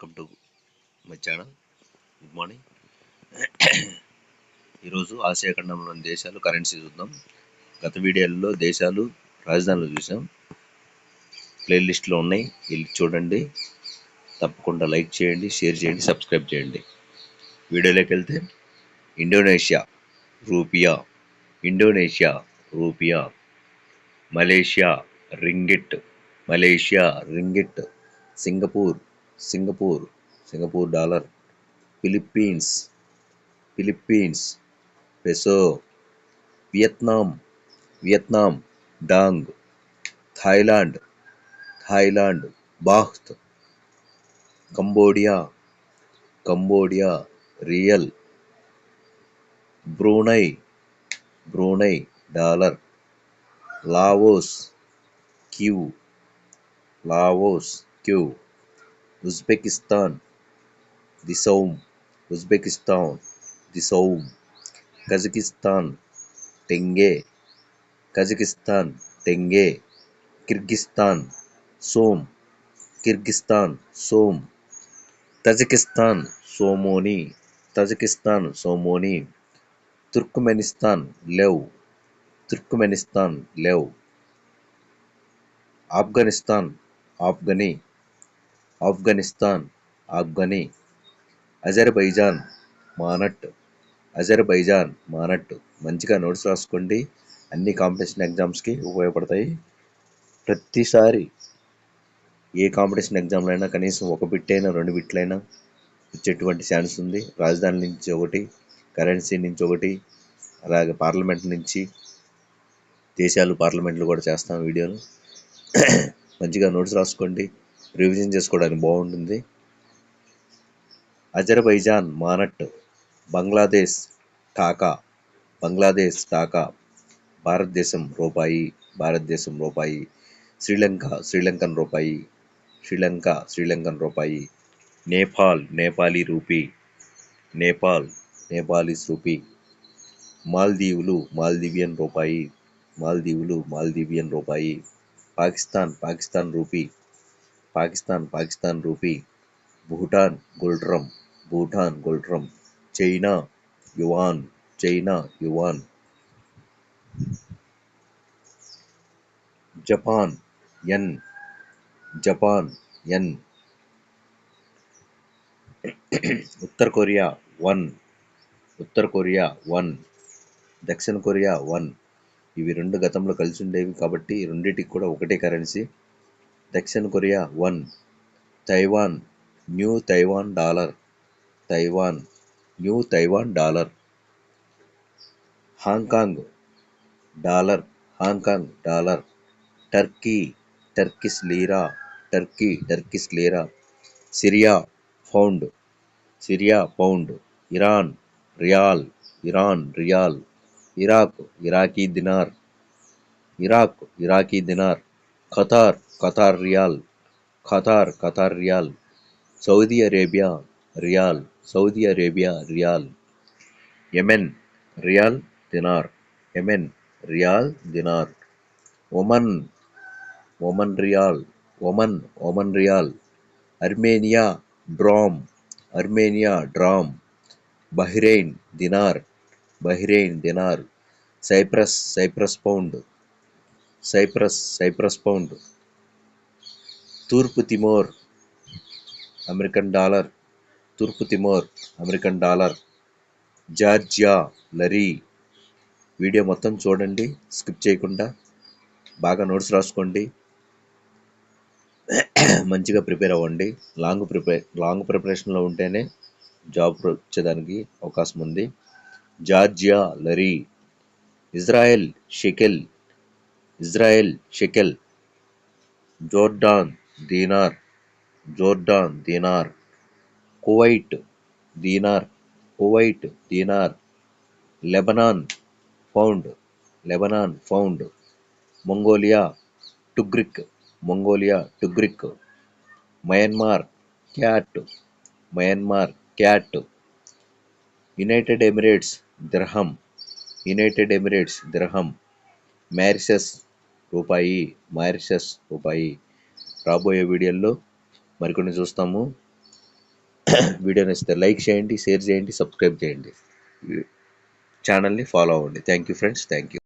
Welcome to my channel. Good morning. ఈరోజు Asia ఖండంలోని దేశాలు కరెన్సీ చూద్దాం. గత వీడియోలలో దేశాలు రాజధానులు చూసాం. ప్లేలిస్ట్లో ఉన్నాయి. వెళ్ళి చూడండి. తప్పకుండా లైక్ చేయండి షేర్ చేయండి సబ్స్క్రైబ్ చేయండి. వీడియోలోకి వెళ్తే Indonesia rupiah Indonesia rupiah Malaysia ringgit Malaysia ringgit Singapore Singapore Singapore dollar Philippines Philippines peso Vietnam Vietnam dong Thailand Thailand baht Cambodia Cambodia riel Brunei Brunei dollar Laos Q Laos क्यू Uzbekistan, Disoum, Uzbekistan, Disoum, Kazakhstan, Tenge, Kazakhstan, Tenge, Kyrgyzstan, Soum, Kyrgyzstan, Soum, Tajikistan, Somoni, Tajikistan, Somoni, Turkmenistan, Lev, Turkmenistan, Lev, Afghanistan, Afghani. Afghanistan afghani Azerbaijan manat Azerbaijan manat. మంచిగా notes రాసుకోండి. అన్ని competition ఎగ్జామ్స్కి ఉపయోగపడతాయి. ప్రతిసారి ఏ competition ఎగ్జామ్లో అయినా కనీసం ఒక బిట్ అయినా రెండు బిట్లైనా వచ్చేటువంటి ఛాన్స్ ఉంది. రాజధాని నుంచి ఒకటి కరెన్సీ నుంచి ఒకటి అలాగే పార్లమెంట్ నుంచి దేశాలు పార్లమెంట్లు కూడా చేస్తాం వీడియోలు. మంచిగా నోట్స్ రాసుకోండి. రివిజన్ చేసుకోవడానికి బాగుంటుంది. అజర్బైజాన్ మానట్ బంగ్లాదేశ్ ఢాకా బంగ్లాదేశ్ ఢాకా భారతదేశం రూపాయి భారతదేశం రూపాయి శ్రీలంక శ్రీలంకన్ రూపాయి శ్రీలంక శ్రీలంకన్ రూపాయి నేపాల్ నేపాలీ రూపీ నేపాల్ నేపాలీస్ రూపీ మాల్దీవులు మాల్దీవియన్ రూపాయి మాల్దీవులు మాల్దీవియన్ రూపాయి Pakistan Pakistan rupee Pakistan Pakistan rupee Bhutan ngultrum Bhutan ngultrum China yuan China yuan. Japan yen Japan yen. ఉత్తర కొరియా వన్. ఉత్తర కొరియా వన్. దక్షిణ కొరియా వన్. ఇవి రెండు గతంలో కలిసి ఉండేవి కాబట్టి రెండింటికి కూడా ఒకటే కరెన్సీ. दक्षिण Korea won Taiwan new Taiwan dollar Taiwan new Taiwan dollar, Hong Kong dollar Hong Kong dollar, Turkey Turkish lira, Turkey Turkish lira, Syria pound Syria pound, Iran rial Iran rial, Iraq, Iraqi dinar, Iraq, Iraqi दिनार Qatar, Qatar Riyal, Qatar, Qatar Riyal, Saudi Arabia, Riyal, Saudi Arabia Riyal, Yemen, Riyal Dinar, Yemen, Riyal Dinar, Oman, Oman Riyal, Oman, Oman Riyal, Armenia, Drom, Armenia, Drom, Bahrain, Dinar, Bahrain, Dinar, Cyprus, Cyprus Pound, Cyprus Cyprus pound. తూర్పు Timor American dollar. తూర్పు Timor American dollar. Georgia lari. Video మొత్తం చూడండి skip చేయకుండా బాగా notes రాసుకోండి. మంచిగా prepare అవ్వండి. Long prepare long ప్రిపరేషన్లో ఉంటేనే జాబ్ వచ్చేదానికి అవకాశం ఉంది. Georgia lari. Israel shekel. Israel shekel Jordan dinar Jordan dinar Kuwait dinar Kuwait dinar Lebanon pound Lebanon pound Mongolia tugrik Mongolia tugrik Myanmar kyat Myanmar kyat United Emirates dirham United Emirates dirham Mauritius రూపాయి Mauritius రూపాయి. రాబోయే వీడియోల్లో మరికొన్ని చూస్తాము. Video నచ్చితే like చేయండి share చేయండి subscribe చేయండి. ఛానల్ని ఫాలో అవ్వండి. Thank you friends. Thank you.